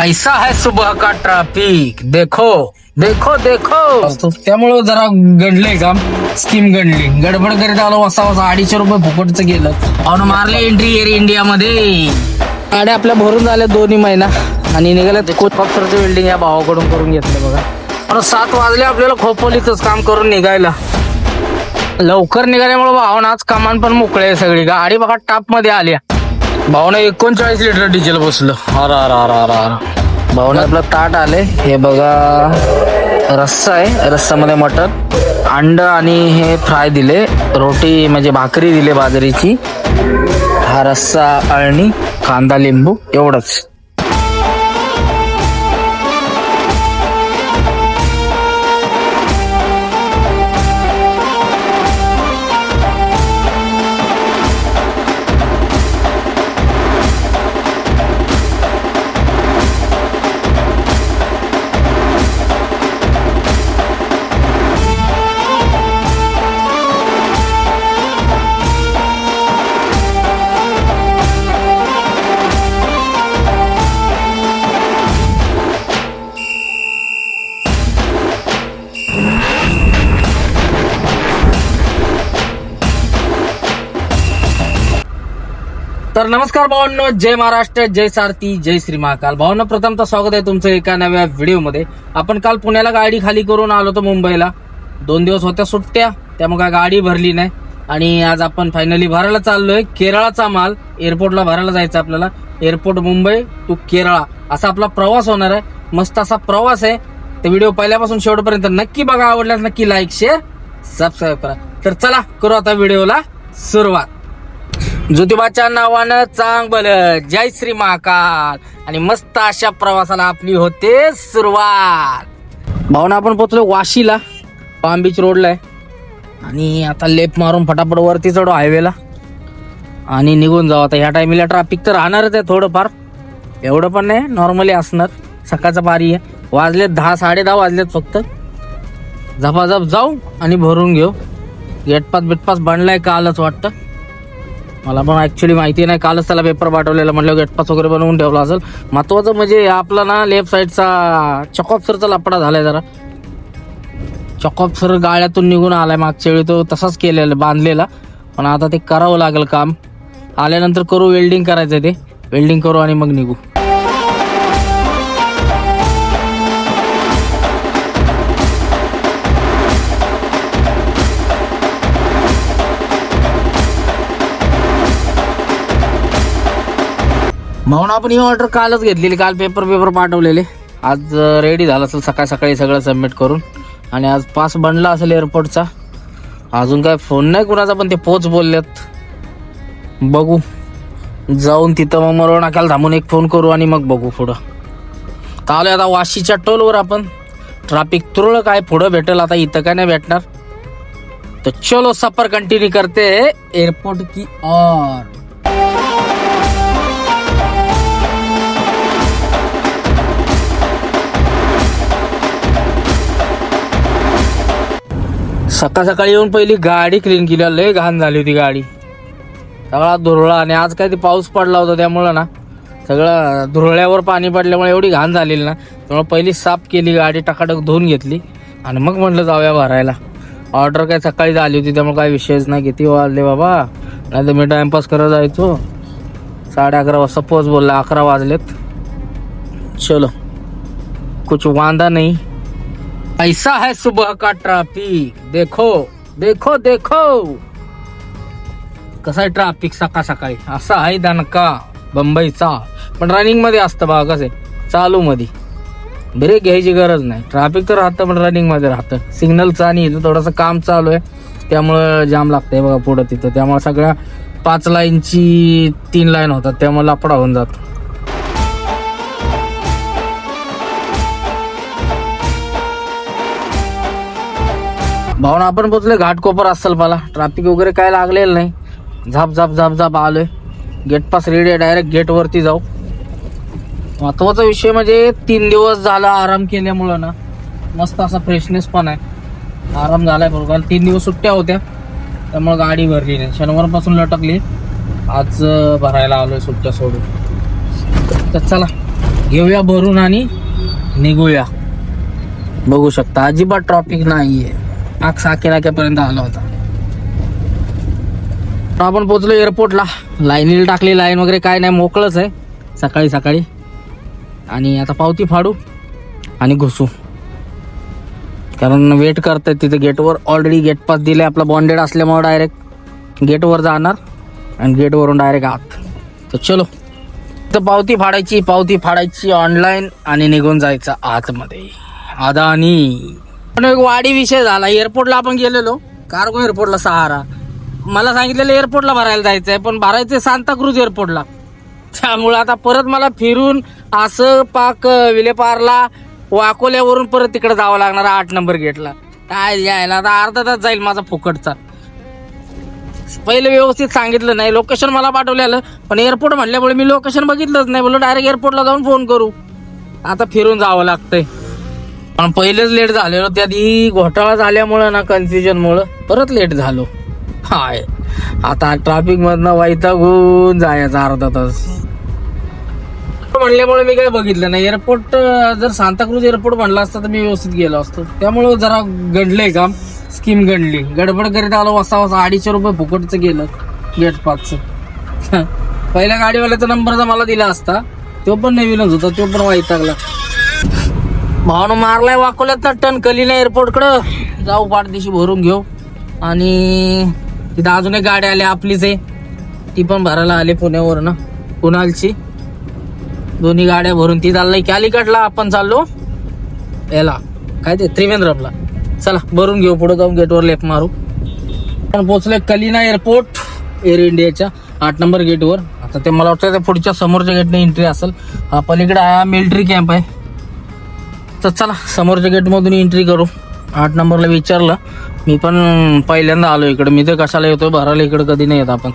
ऐसा है सुबह का ट्रॅफिक देखो देखो देखो। त्यामुळं जरा गडलंय काम स्कीम गडली गडबड करीत आलो वासा वासा अडीचशे रुपये फुकटचं गेलं. ऑन मारले एंट्री एअर इंडियामध्ये गाड्या आपल्या भरून झाल्या दोन्ही महिना आणि निघाल्या कोचपापसरचं बिल्डिंग या भावाकडून करून घेतलं बघा. पण सात वाजले आपल्याला खोपोलीतच काम करून निघायला. लवकर निघाल्यामुळे भावना आज कमान पण मोकळे सगळी. गाडी बघा टापमध्ये आल्या. भावना एकोणचाळीस लिटर डिझेल बसलं. अर अर अर अर अर. भावना आपलं ताट आले. हे बघा रस्सा आहे. रस्सामध्ये मटर अंड आणि हे फ्राय दिले. रोटी म्हणजे भाकरी दिले बाजरीची. हा रस्सा अळणी कांदा लिंबू एवढंच. तर नमस्कार भावांनो जय महाराष्ट्र जय सारथी जय श्री महाकाल. भावांनो प्रथमतः स्वागत आहे तुमचं एका नव्या व्हिडिओमध्ये. आपण काल पुण्याला गाडी खाली करून आलो होतो मुंबईला. दोन दिवस होत्या सुट्ट्या त्यामुळे काय गाडी भरली नाही. आणि आज आपण फायनली भरायला चाललोय केरळाचा माल. एअरपोर्टला भरायला जायचं आपल्याला. Airport Mumbai to Kerala. असा आपला प्रवास होणार आहे. मस्त असा प्रवास आहे. ते व्हिडिओ पहिल्यापासून शेवटपर्यंत नक्की बघा. आवडल्यास नक्की लाईक शेअर सबस्क्राईब करा. तर चला करू आता व्हिडिओला सुरुवात. ज्योतिबाच्या नावानं चांग बल. जय श्री महाकाल. आणि मस्त अशा प्रवासाला आपली होते सुरुवात. भावना आपण पोहोचलो वाशीला. पाम बीच रोडला आहे. आणि आता लेप मारून फटाफट वरती चढू हायवेला आणि निघून जाऊ. आता ह्या टायमिंगला ट्रॅफिक तर राहणारच आहे थोडंफार. एवढं पण नाही. नॉर्मली असणार. सकाळचा पारी आहे. वाजलेत दहा साडे दहा वाजलेत फक्त. झपाझप जाऊ आणि भरून घेऊ. गेटपास बिटपास बनलाय कालच वाटतं. मला पण ऍक्च्युली माहिती नाही. कालच त्याला पेपर पाठवलेला. म्हटलं गेटपास वगैरे बनवून ठेवला असेल. महत्वाचं म्हणजे आपला ना लेफ्ट साईडचा चकॉपसरचा लपडा झालाय जरा. चकॉपसर गाळ्यातून निघून आलाय मागच्या वेळी. तो तसाच केलेला बांधलेला. पण आता ते करावं लागेल काम. आल्यानंतर करू वेल्डिंग करायचं ते. वेल्डिंग करू आणि मग निघू. म्हणून आपण ही ऑर्डर कालच घेतलेली. काल पेपर पेपर पाठवलेले. आज रेडी झालं असेल सकाळ सकाळी सगळं सबमिट करून. आणि आज पास बनला असेल एअरपोर्टचा अजून काय फोन नाही कुणाचा पण ते पोच बोललेत. बघू. जाऊन तिथं मग मरवण नाक्याला थांबून एक फोन करू आणि मग बघू पुढं. तर आता वाशीच्या टोलवर आपण. ट्रॅफिक तुरळक काय पुढं भेटेल. आता इथं काय नाही भेटणार. तर चलो सफर कंटिन्यू करते. एअरपोर्ट की और सकाळ सकाळी येऊन पहिली गाडी क्लीन केली. लय घाण झाली होती गाडी. सगळा धुरळा आणि आज काय ते पाऊस पडला होता त्यामुळं ना सगळं धुरळ्यावर पाणी पडल्यामुळे एवढी घाण झालेली ना त्यामुळे पहिली साफ केली गाडी टकाटक धुवून घेतली आणि मग म्हटलं जाऊया भरायला. ऑर्डर काय सकाळी झाली होती त्यामुळे काय विषयच नाही किती वाजले बाबा. नाही तर मी टाइमपास करत जायचो. साडे अकरा वाजता पोच बोलला अकरा वाजलेत. चलो. कुछ वांदा नाही. ऐसा है सुबह का ट्रॅफिक। देखो देखो देखो। कसा आहे ट्रॅफिक सकाळ सकाळी? असा आहे दणका बंबईचा. पण रनिंगमध्ये असतं बघा कसं आहे. चालू मध्ये ब्रेक घ्यायची गरज नाही. ट्रॅफिक तर राहतं पण रनिंगमध्ये राहतं. सिग्नलचं आणि इथं थोडंसं काम चालू आहे. त्यामुळं जाम लागतंय बघा पुढं तिथं. त्यामुळे सगळ्या पाच लाईनची तीन लाईन होतात. त्यामुळे लपडा होऊन जातो. भावना आपण पोचले घाटकोपर असेल मला ट्रॅफिक वगैरे काय लागलेलं नाही. झाप झाप झाप झाप आलोय. गेट पास रेडी आहे डायरेक्ट गेटवरती जाऊ. महत्त्वाचा विषय म्हणजे तीन दिवस झाला आराम केल्यामुळं ना मस्त असा फ्रेशनेस पण आहे. आराम झालाय बरोबर. तीन दिवस सुट्ट्या होत्या त्यामुळे गाडी भरली नाही. शनिवारपासून लटकली. आज भरायला भरायला आलोय सुट्ट्या सोडून. तर चला घेऊया भरून आणि निघूया. बघू शकता. अजिबात ट्रॉफिक नाही आहे आग साके नाक्यापर्यंत आला होता. आपण पोहोचलो एअरपोर्टला लाईनीला टाकली लाईन वगैरे काय नाही मोकळंच आहे. सकाळी सकाळी. आणि आता पावती फाडू आणि घुसू. कारण वेट करतायत तिथे गेटवर. ऑलरेडी गेट पास दिले आपला बॉन्डेड असल्यामुळे डायरेक्ट गेटवर जाणार आणि गेटवरून डायरेक्ट आत. तर चलो. तर पावती फाडायची पावती फाडायची ऑनलाईन आणि निघून जायचं आतमध्ये. अदानी. पण एक वाडी विषय झाला. एअरपोर्टला आपण गेलेलो. कार्गो एअरपोर्टला सहारा. मला सांगितलेलं एअरपोर्टला भरायला जायचं आहे पण भरायचं सांताक्रूज एअरपोर्टला त्यामुळं आता परत मला फिरून असं पाक विलेपारला वाकोल्यावरून परत तिकडे जावं लागणार आठ नंबर गेटला. काय यायला? आता अर्धा तास जाईल माझा फुकटचा. पहिले व्यवस्थित सांगितलं नाही. लोकेशन मला पाठवलेलं पण एअरपोर्ट म्हणल्यामुळे मी लोकेशन बघितलंच नाही. बोललो डायरेक्ट एअरपोर्टला जाऊन फोन करू. आता फिरून जावं लागतंय. पण पहिलेच लेट झालेलो त्याआधी घोटाळा झाल्यामुळं ना कन्फ्युजनमुळं परत लेट झालो. हाय. आता ट्रॅफिक मधनं वैतागून जायचा अर्धा तास. म्हणल्यामुळे मी काय बघितलं नाही. एअरपोर्ट जर सांताक्रूज एअरपोर्ट म्हणला असता तर मी व्यवस्थित गेलो असतो. त्यामुळं जरा गडलंय काम. स्कीम गणली गडबड करीत आलो वासा वाजता अडीचशे रुपये फुकटचं गेलं. गेट पाचचं. पहिल्या गाडीवाल्याचा नंबर जर मला दिला असता. तो पण नवीनच होता. तो पण वैतागला. भावना मारलाय वाकोल्यात ना टन कलीना एअरपोर्ट कडं. जाऊ पाठदिशी भरून घेऊ. आणि तिथं अजून एक गाडी आली आपलीच आहे. ती पण भरायला आली पुण्यावर ना कुणालची. दोन्ही गाड्या भरून. ती चाललंय की अलीकडला आपण चाललो. याला. काय ते? त्रिवेंद्रमला. चला भरून घेऊ. पुढे जाऊन गेटवर लेफ्ट मारू. पण पोचलोय कलिना एअरपोर्ट एअर इंडियाच्या आठ नंबर गेटवर आता ते मला वाटतं त्या पुढच्या समोरच्या गेटने एंट्री असेल. हा पलीकडे हा मिलिटरी कॅम्प आहे. तर चला समोरच्या गेटमधून एंट्री करू. आठ नंबरला विचारलं. मी पण पहिल्यांदा आलो इकडं. मी तर कशाला येतो भराला इकडं कधी नाही येत आपण.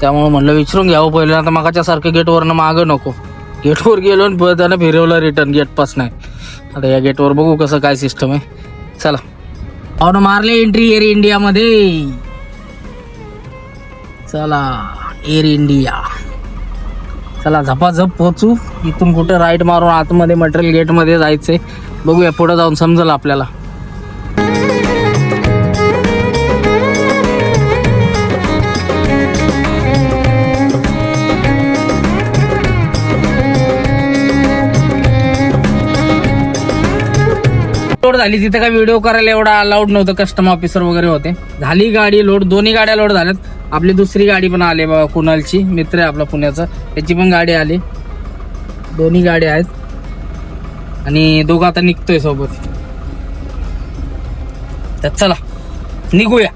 त्यामुळं म्हणलं विचारून घ्यावं पहिलं आता गेटवरनं मागं नको. गेटवर गेलो आणि परत त्यानं फिरवलं रिटर्न गेटपास नाही आता या गेटवर बघू कसं काय सिस्टम आहे. चला. पाहुणं मारले एंट्री एअर इंडियामध्ये चला एअर इंडिया चला झपाझप पोहोचू. इथून कुठं राईट मारून आतमध्ये मटेरियल गेटमध्ये जायचंय. बघूया पुढं जाऊन समजेल आपल्याला. लोड झाली. तिथे काय व्हिडिओ करायला एवढा अलाउड नव्हतं कस्टम ऑफिसर वगैरे होते. झाली गाडी लोड दोन्ही गाड्या लोड झाल्यात. आपली दुसरी गाडी पण आली बघा कुणालची. मित्र आहे आपला पुण्याचा. त्याची पण गाडी आली. दोन्ही गाड्या आहेत. आणि दोघं आता निघतोय सोबत. तर चला निघूया.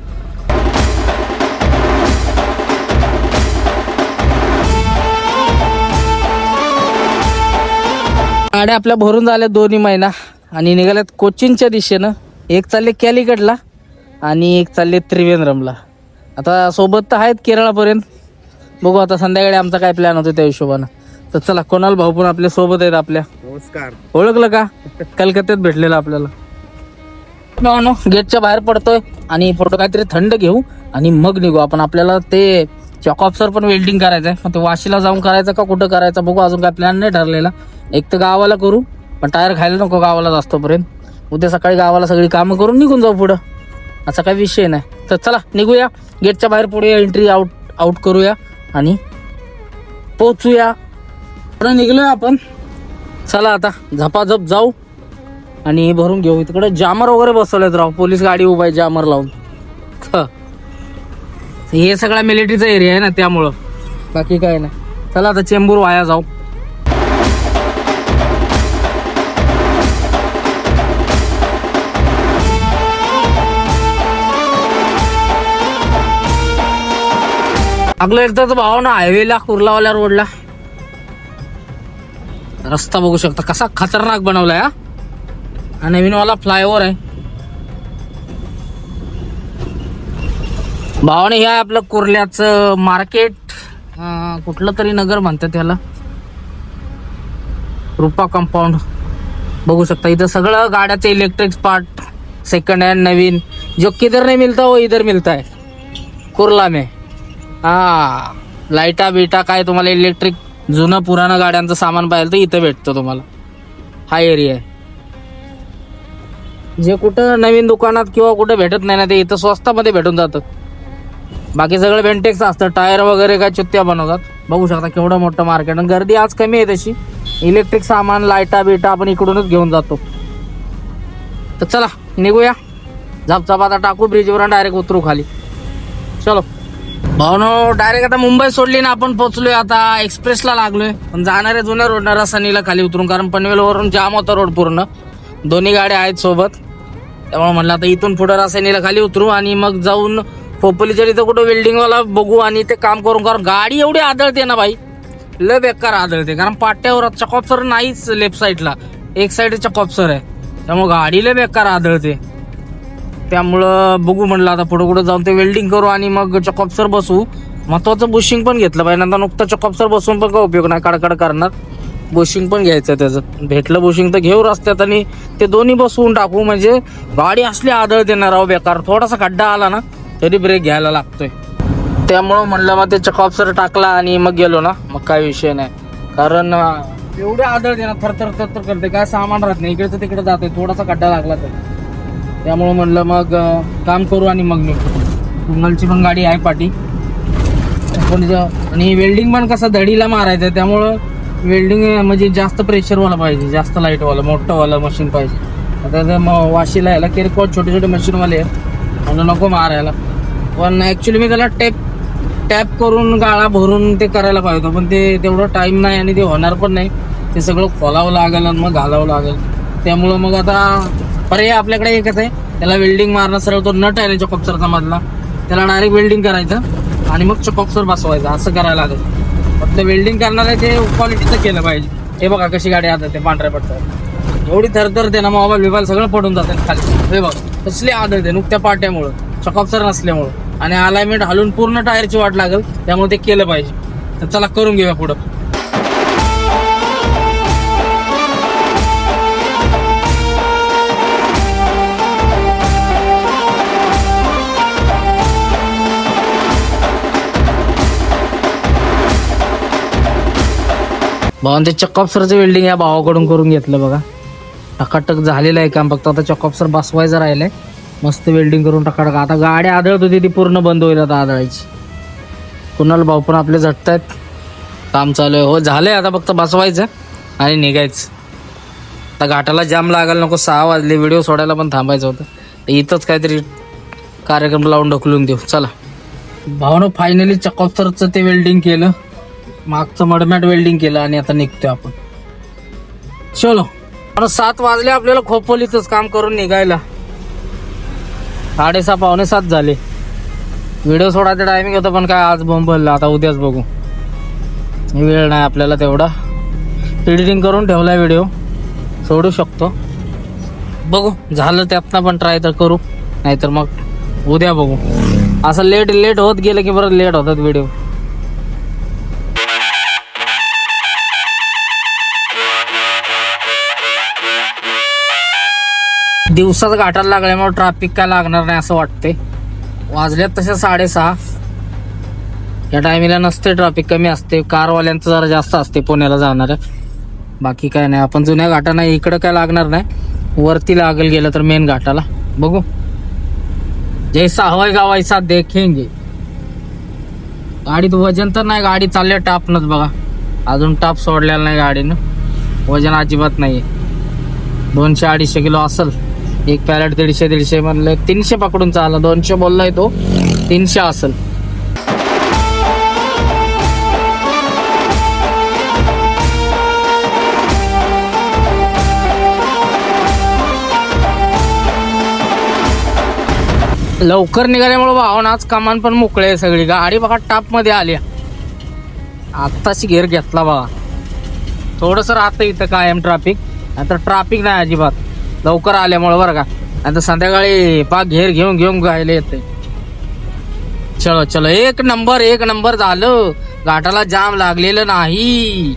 गाड्या आपल्या भरून झाल्या दोन्ही महिना आणि निघाल्यात कोचिनच्या दिशेनं. एक चालले कॅलिकटला आणि एक चालले त्रिवेंद्रमला. आता सोबत तर आहेत केरळापर्यंत. बघू आता संध्याकाळी आमचा काय प्लॅन होतो त्या हिशोबानं. तर चला कोणाल भाऊ पण आपल्यासोबत आहेत आपल्या. नमस्कार. ओळखलं का? कलकत्त्यात भेटलेलं आपल्याला. नो गेटच्या बाहेर पडतोय आणि फोटो काहीतरी थंड घेऊ आणि मग निघू. आपण आपल्याला ते चॉकॉप्सर पण वेल्डिंग करायचंय. मग ते वाशीला जाऊन करायचं का कुठं करायचं बघू. अजून काय प्लॅन नाही ठरलेला. एक तर गावाला करू पण टायर खायला नको गावाला जास्तोपर्यंत. उद्या सकाळी गावाला सगळी कामं करून निघून जाऊ पुढं. असा काही विषय नाही. तर चला निघूया. गेटच्या बाहेर पुढे एंट्री आउट आउट करूया आणि पोचूया पुढे निघलोय आपण. चला आता झपाझप जाऊ आणि भरून घेऊ. तिकडे जामर वगैरे बसवलेत राव. पोलीस गाडी उभा आहे जामर लावून. हे. सगळा मिलिटरीचा एरिया आहे ना त्यामुळं. बाकी काय नाही. चला आता चेंबूर वाया जाऊ. आपलं एकदाच भाव ना हायवेला कुर्लावाल्या रोडला रस्ता बघू शकता. कसा खतरनाक बनवलाय हा. हा नवीनवाला फ्लायओव्हर आहे. भावाने हे आहे आपलं कुर्ल्याचं मार्केट कुठलं तरी नगर म्हणतात त्याला रुपा कंपाऊंड बघू शकता इथं सगळं गाड्याचं इलेक्ट्रिक पार्ट सेकंड हँड नवीन. जो किधर नाही मिलता वो इधर मिलता है कुर्ला में. हा लाईटा बिटा काय तुम्हाला इलेक्ट्रिक जुनं पुराणं गाड्यांचं सामान पाहिलं तर इथं भेटतं तुम्हाला. हा एरिया आहे. जे कुठं नवीन दुकानात किंवा कुठं भेटत नाही ना ते इथं स्वस्तामध्ये भेटून जातं. बाकी सगळं बेंटेक्स असतं. टायर वगैरे काय चुत्त्या बनवतात. बघू शकता केवढं मोठं मार्केट आणि गर्दी आज कमी आहे तशी. इलेक्ट्रिक सामान लाईटा बिटा आपण इकडूनच घेऊन जातो. तर चला निघूया. झपझप आता टाकू ब्रिजवर डायरेक्ट उतरू खाली. चलो. भावनो डायरेक्ट आता मुंबई सोडली ना आपण पोहोचलोय आता एक्सप्रेसला लागलोय. पण जाणाऱ्या जुन्या रोडनं रसानीला खाली उतरून कारण पनवेलवरून जाम होता रोड पूर्ण. दोन्ही गाड्या आहेत सोबत. त्यामुळे म्हणलं आता इथून पुढे रसानीला खाली उतरू आणि मग जाऊन पोपलीच्या तिथं कुठं वेल्डिंगवाला बघू आणि ते काम करून कारण गाडी एवढी आदळते ना भाई. लय बेकार आदळते कारण पाट्यावर चकॉपसर नाहीच लेफ्ट साईडला एक साईड चकॉपसर आहे. त्यामुळे गाडी लय बेकार आदळते. त्यामुळं बघू म्हणलं आता पुढं कुठं जाऊन ते वेल्डिंग करू आणि मग चकॉपसर बसू. महत्वाचं बुशिंग पण घेतलं पाहिजे नंतर नुकतं चकॉपसर बसून पण काय उपयोग नाही कडकड करणार. बुशिंग पण घ्यायचं त्याचं. भेटलं बुशिंग तर घेऊ रस्त्यात आणि ते दोन्ही बसवून टाकू म्हणजे गाडी असली आदळ देणार राव बेकार. थोडासा खड्डा आला ना तरी ब्रेक घ्यायला लागतोय. त्यामुळं म्हणलं मग ते चकॉपसर टाकला आणि मग गेलो ना. मग काय विषय नाही. कारण एवढे आदळ देणार थरथर थरथर करते काय सामान राहत नाही. इकडे तिकडे जाते थोडासा खड्डा लागला तर. त्यामुळं म्हणलं मग काम करू आणि मग निघतो. कुंगलची पण गाडी आहे पाठी. पण आणि वेल्डिंग पण कसं धडीला मारायचं आहे त्यामुळं वेल्डिंग म्हणजे जास्त प्रेशरवाला पाहिजे जास्त लाईटवाला मोठंवालं मशीन पाहिजे. आता जर मग वाशीला यायला किरकोळ छोटे छोटे मशीनवाले आहेत म्हणून नको मारायला. पण ॲक्च्युली मी त्याला टेप टॅप करून गाळा भरून ते करायला पाहिजे होतं पण ते तेवढं टाईम नाही आणि ते होणार पण नाही. ते सगळं खोलावं लागेल आणि मग घालावं लागेल. त्यामुळं मग आता पर्याय आपल्याकडे एकच आहे. त्याला वेल्डिंग मारणं सरळ तो नट आहे ना चॉकॉप्सरचा मधला त्याला डायरेक्ट वेल्डिंग करायचं आणि मग चॉकॉप्सर बसवायचं असं करायला लागेल. फक्त वेल्डिंग करणारे आहे ते क्वालिटीचं केलं पाहिजे. हे बघा कशी गाडी आता ते पांढऱ्या पडतात एवढी थरथर ते ना मोबाईल बिबाईल सगळं पडून जातात खाली. हे बघ कसली आदत आहे नुकत्या पाट्यामुळं चॉकॉप्सर नसल्यामुळं आणि अलायमेंट हलून पूर्ण टायरची वाट लागेल त्यामुळे ते केलं पाहिजे. तर चला करून घेऊया पुढं. भावान ते चक्कॉप्सरचं वेल्डिंग या भावाकडून करून घेतलं बघा. टकाटक झालेलं आहे काम फक्त आता चक्कॉप्सर बसवायचं राहिलंय. मस्त वेल्डिंग करून टकाटक. आता गाडी आदळत होती ती पूर्ण बंद होईल आता आदळायची. कुणाल भाऊ पण आपले झटत आहेत काम चालू आहे. हो झालंय आता फक्त बसवायचं आणि निघायचं. आता घाटाला जाम लागायला नको सहा वाजले. व्हिडिओ सोडायला पण थांबायचं होतं. तर इथंच काहीतरी कार्यक्रम लावून ढकलून देऊ. चला. भावनं फायनली चकॉपसरचं ते वेल्डिंग केलं. मागचं मडमॅट वेल्डिंग केलं आणि आता निघतोय आपण. चलो. पण सात वाजले आपल्याला खोपोलीतच काम करून निघायला. साडेसहा पावणे सात झाले. व्हिडिओ सोडायचं टायमिंग होतं पण काय आज बोंबलला आता उद्याच बघू. वेळ नाही आपल्याला तेवढा. एडिटिंग करून ठेवला व्हिडिओ सोडू शकतो. बघू. झालं त्यातनं पण ट्राय तर करू. नाहीतर मग उद्या बघू. असं लेट लेट होत गेलं की बरं लेट होतात व्हिडिओ दिवसाच घाटाला लागल्यामुळे ट्रॅफिक काय लागणार नाही असं वाटते वाजल्यात तसे साडेसहा. या टायमिंगला नसते ट्रॅफिक कमी असते कारवाल्यांचं जरा जास्त असते पुण्याला जाणार. बाकी काय नाही. आपण जुन्या घाटाना इकडं काय लागणार नाही. वरती लागेल गेलं तर मेन घाटाला. बघू. जैसा हवाय गाव ऐसा देखेंगे गाडीत वजन तर नाही गाडी चालले टापनच बघा. अजून टाप सोडलेला नाही गाडीनं. वजन अजिबात नाही दोनशे अडीचशे किलो असल. एक पॅलेट दीडशे दीडशे म्हणलं तीनशे पकडून चालला दोनशे बोललाय तो तीनशे असेल. लवकर निघाल्यामुळे भावून आज कमान पण मोकळे आहे सगळी. गाडी बघा टापमध्ये आली. आत्ताशी घेर घेतला बघा. थोडस राहतं इथं कायम ट्रॅफिक आता ट्रॅफिक नाही अजिबात. लवकर आल्यामुळं बरं का. आता संध्याकाळी पाक घेर घेऊन घेऊन गायला येते चलो चलो. एक नंबर एक नंबर झालं. घाटाला जाम लागलेलं नाही.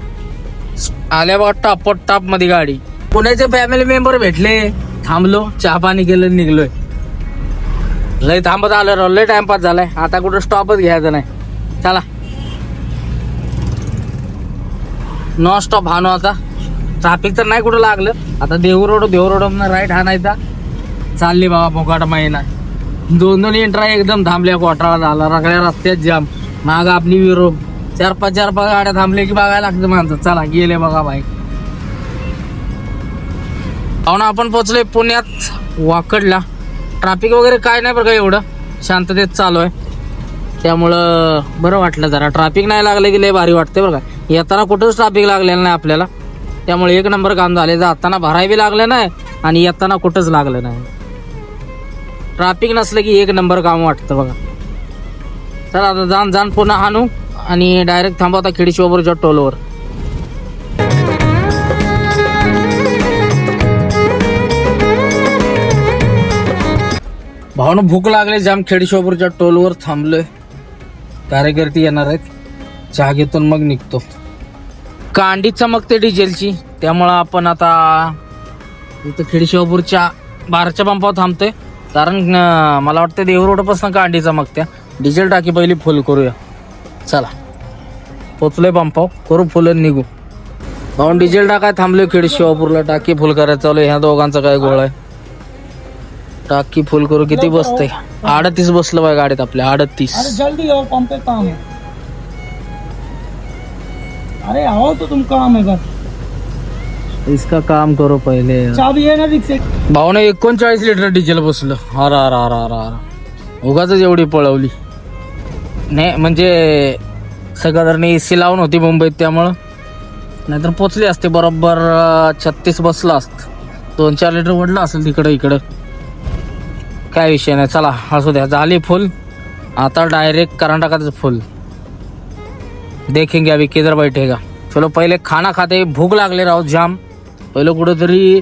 आल्या बघा टॉप टॉपमध्ये गाडी. पुण्याचे फॅमिली मेंबर भेटले. थांबलो चहा पाणी केलं निघलोय. लय थांबत आलं राव. लय टाइमपास झालाय. आता कुठं स्टॉपच घ्यायचं नाही. चला. नॉन स्टॉप हानो आता. ट्राफिक तर नाही कुठं लागलं. आता देऊ रोड देऊ रोड राईट आणायचा चालली बाबा मोकाट महिना. दोन दोन एंट्रा एकदम थांबल्या कोटाळा झाला रगड्या रस्त्यात जाम माग आपली विरो चार पाच चार पाच गाड्या थांबले की बघायला लागतं माणसं. चला गेले बघा बाईक पाहुणा आपण पोचलोय पुण्यात वाकडला. ट्रॅफिक वगैरे काय नाही बरं का एवढं. शांततेत चालू आहे. त्यामुळं बरं वाटलं जरा. ट्रॅफिक नाही लागलं की लय भारी वाटते बरं का. येताना कुठंच ट्रॅफिक लागलेलं नाही आपल्याला. त्यामुळे एक नंबर काम झाले. जाताना भरायबी लागलं नाही आणि येताना कुठंच लागलं नाही. ट्रॅफिक नसलं की एक नंबर काम वाटतं बघा. चला आता जाण जाण पुन्हा आणू आणि डायरेक्ट थांबवता खेडीशिवापूरच्या टोलवर भावना भूक लागले जाम खेडीशोबरच्या टोलवर थांबलोय. कार्यकर्ते येणार आहेत. चहा घेतून मग निघतो. कांडी चमकते डिझेलची. त्यामुळं आपण आता इथं खेडीशिवापूरच्या बारच्या पंपावर थांबतोय. कारण मला वाटतं देव रोडपासून कांडी चमकत्या. डिझेल टाकी पहिली फुल करूया. चला. पोचलोय पंपाव करू फुल निघू. भाऊन डिझेल टाकाय थांबलोय खेडीशिवापूरला. टाकी फुल करायचं चालू ह्या दोघांचा काय गोळ आहे? टाकी फुल करू. किती बसतंय? अडतीस बसलं बाय गाडीत आपल्या. अडतीस. अरे आओ तो तुम काम है बस इसका काम करो पहिले चाबी है ना रिक्शे? भाऊने एकोणचाळीस लिटर डिझेल बसलं? अर अर अर अर अर उगाच एवढी पळवली. नाही म्हणजे सगळं एसी लावून होती मुंबईत त्यामुळं. नाहीतर पोचली असते बरोबर छत्तीस बसलं असत. दोन चार लिटर वडलं असेल तिकडं इकडं. काय विषय नाही चला असू द्या. झाली फुल आता डायरेक्ट कर्नाटकाचं फुल देखेंगे अभी किधर बैठेगा। चलो पहिले खाना खाते भूक लागले राहू जाम। पहिलं कुठंतरी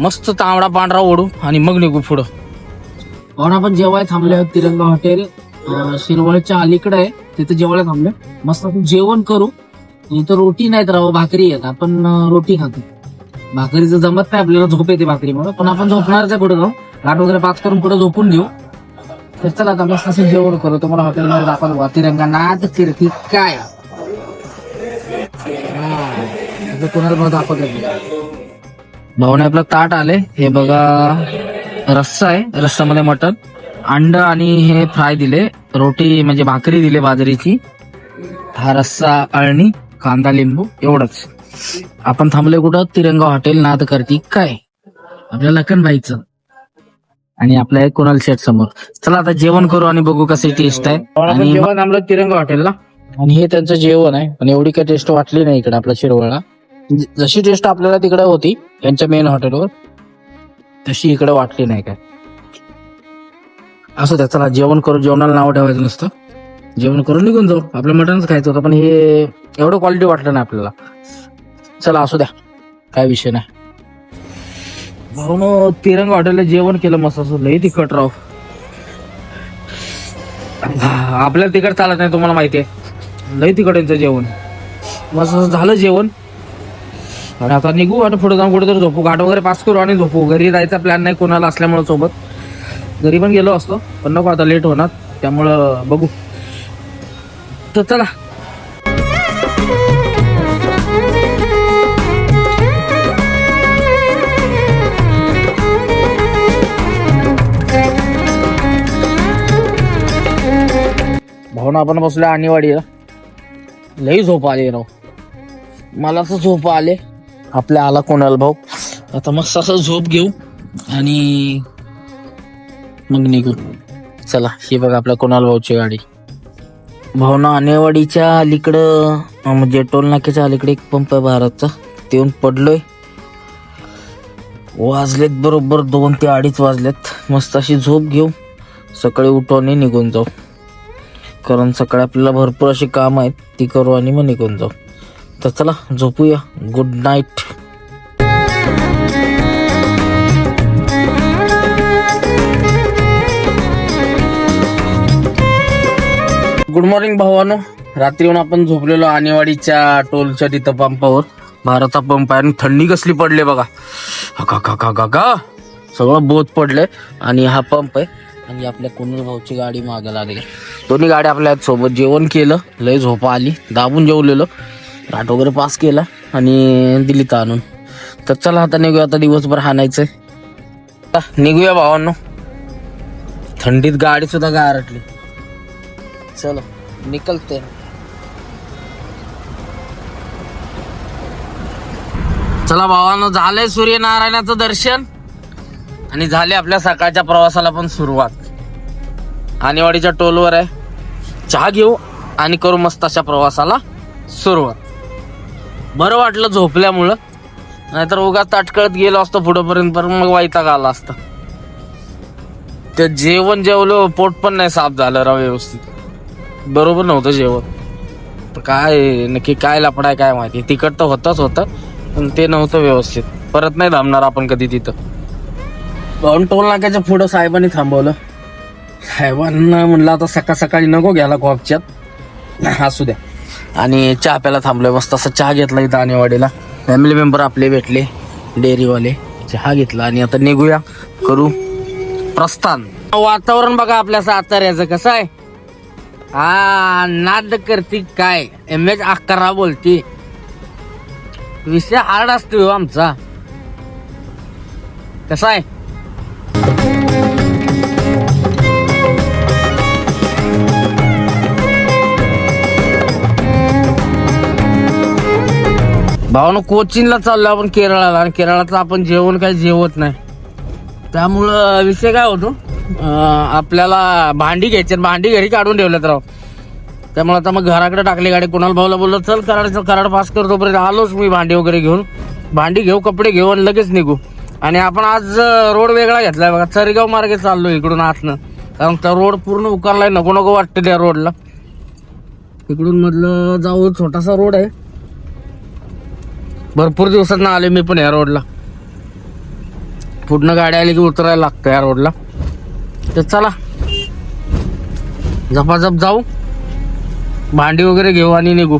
मस्त तांबडा पांढरा ओढू आणि मग निघू पुढं। म्हणून आपण जेवाय थांबले आहोत तिरंगा हॉटेल शिरवळच्या अलीकडे आहे तिथे जेवायला थांबले मस्त आपण जेवण करू इथं रोटी नाहीत राव भाकरी आहेत. आपण रोटी खातो. भाकरीचं जमत नाही आपल्याला झोप येते भाकरी म्हणून पण आपण झोपणारच आहे कुठं जाऊ घाट वगैरे पाच करून कुठं झोपून घेऊ. तर चला आता मस्त असं जेवण करू. तुम्हाला हॉटेलमध्ये दाखवतो तिरंगा नाद कीर्ती काय? हा, कोणाला मला दाखवतो भाऊने आपलं ताट आले. हे बघा रस्सा आहे. रस्सामध्ये मटन अंड आणि हे फ्राय दिले. रोटी म्हणजे भाकरी दिले बाजरीची. हा रस्सा अळणी कांदा लिंबू एवढंच. आपण थांबलोय कुठं? तिरंगा हॉटेल नाद करती काय? आपल्या लखन भाईचं. आणि आपल्या कुणाल शेट समोर. चला आता जेवण करू आणि बघू कसे टेस्ट आहे. आणि जेवण थांबलं तिरंगा हॉटेलला. आणि हे त्यांचं जेवण आहे. पण एवढी काही टेस्ट वाटली नाही इकडे आपल्या शिरवळला. म्हणजे जशी टेस्ट आपल्याला तिकडे होती त्यांच्या मेन हॉटेलवर तशी इकडे वाटली नाही काय. असं त्या चला जेवण करू जेवणाला नाव ठेवायचं नसतं. जेवण करून निघून जाऊ. आपलं मटनच खायचं होतं पण हे एवढं क्वालिटी वाटलं नाही आपल्याला. चला असू द्या. काय विषय नाही. भाऊन तिरंग हॉटेलला जेवण केलं मस्त असं लई तिखट राव. आपल्याला तिकट चालत नाही तुम्हाला माहिती आहे. लई तिकट यांचं जेवण. मस्त असं झालं जेवण. आणि आता निघू आणि पुढे जाऊन कुठेतरी झोपू. घाट वगैरे पास करू आणि झोपू. घरी जायचा प्लॅन नाही कोणाला असल्यामुळे सोबत. घरी पण गेलो असतो पण नको आता लेट होणार. त्यामुळं बघू. तर चला. भावना आपण बसलो आणीवाडीला. लई झोप आली राव. मला असं झोप आले. आपल्या आला कोणाला भाऊ? आता मस्त असं झोप घेऊ आणि मग निघू. चला हे बघा आपल्या कोणाल भाऊची गाडी. भावना आणेवाडीच्या अलीकडं म्हणजे टोल नाक्याच्या अलीकडे एक पंप आहे भारतचा. तेऊन पडलोय. वाजलेत बरोबर दोन ते अडीच वाजलेत. मस्त अशी झोप घेऊ. सकाळी उठू आणि निघून जाऊ. कारण सकाळी आपल्याला भरपूर अशी काम आहेत ती करू आणि मग निघून जाऊ. तर चला झोपूया. गुड नाईट गुड मॉर्निंग भावानो. रात्री येऊन आपण झोपलेलो आणेवाडीच्या टोलच्या तिथं पंपावर भारता पंप आहे आणि थंडी कसली पडली बघा. का का का का का? सगळं बोत पडलंय आणि हा पंप आहे आणि आपल्या कुणूल भाऊची गाडी मागे लागली. दोन्ही गाड्या आपल्यासोबत. जेवण केलं लय झोपा आली दाबून जेवलेलो. राट वगैरे पास केला आणि दिली तर आणून तर चला आता निघूया आता दिवसभर हाणायचंय. आता निघूया भावांनो. थंडीत गाडी सुद्धा गारटली. चलो निकलते चला भावानो झालंय सूर्यनारायणाचं दर्शन आणि झाले आपल्या सकाळच्या प्रवासाला पण सुरुवात. आणेवाडीच्या टोलवर आहे. चहा घेऊ आणि करू मस्त अशा प्रवासाला सुरुवात. बरं वाटलं झोपल्यामुळं. नाहीतर उगाच ताटकळत गेलो असतो पुढंपर्यंत पण मग वैताग आला असता. ते जेवण जेवलं पोट पण नाही साफ झालं राव व्यवस्थित. बरोबर नव्हतं जेवण. तर काय नक्की काय लपडाय काय माहिती. तिकट तर होतंच होतं पण ते नव्हतं व्यवस्थित. परत नाही थांबणार आपण कधी तिथं. भाऊन टोल नाक्याच्या पुढं साहेबांनी थांबवलं. साहेबांना म्हणलं आता सकाळ सकाळी नको घ्यायला कॉपच्यात. असू द्या. आणि चहा प्यायला थांबलोय मस्त असं चहा घेतला इथं आणेवाडीला. फॅमिली मेंबर आपले भेटले डेअरीवाले. चहा घेतला आणि आता निघूया करू प्रस्थान. वातावरण बघा आपल्या साताऱ्याचं कसं आहे? हा नाद करती काय? एम एच अकरा बोलती. विषय हार्ड असतो हो आमचा. कसा आहे? भावानं कोचिनला चाललो आपण केरळाला. आणि केरळाचं आपण जेवण काही जेवत नाही. त्यामुळं विषय काय होतो? आपल्याला भांडी घ्यायची आणि भांडी घरी काढून ठेवल्यात राव. त्यामुळे आता मग घराकडे टाकली गाडी. कोणाला भाऊला बोललो चल कराड कराड पास करतो पर्यंत आलोच मी भांडी वगैरे घेऊन. भांडी घेऊ कपडे घेऊ आणि लगेच निघू. आणि आपण आज रोड वेगळा घेतलाय बघा. चरीगाव मार्गे चाललो इकडून आतनं. कारण त्या रोड पूर्ण उकारलाय नको नको वाटतं त्या रोडला. इकडून मधलं जाऊ छोटासा रोड आहे. भरपूर दिवसात ना आले मी पण या रोडला. पुढनं गाडी आली की उतरायला लागतं या रोडला. तर चला. झपाझप जाऊ. भांडी वगैरे घेऊ आणि निघू.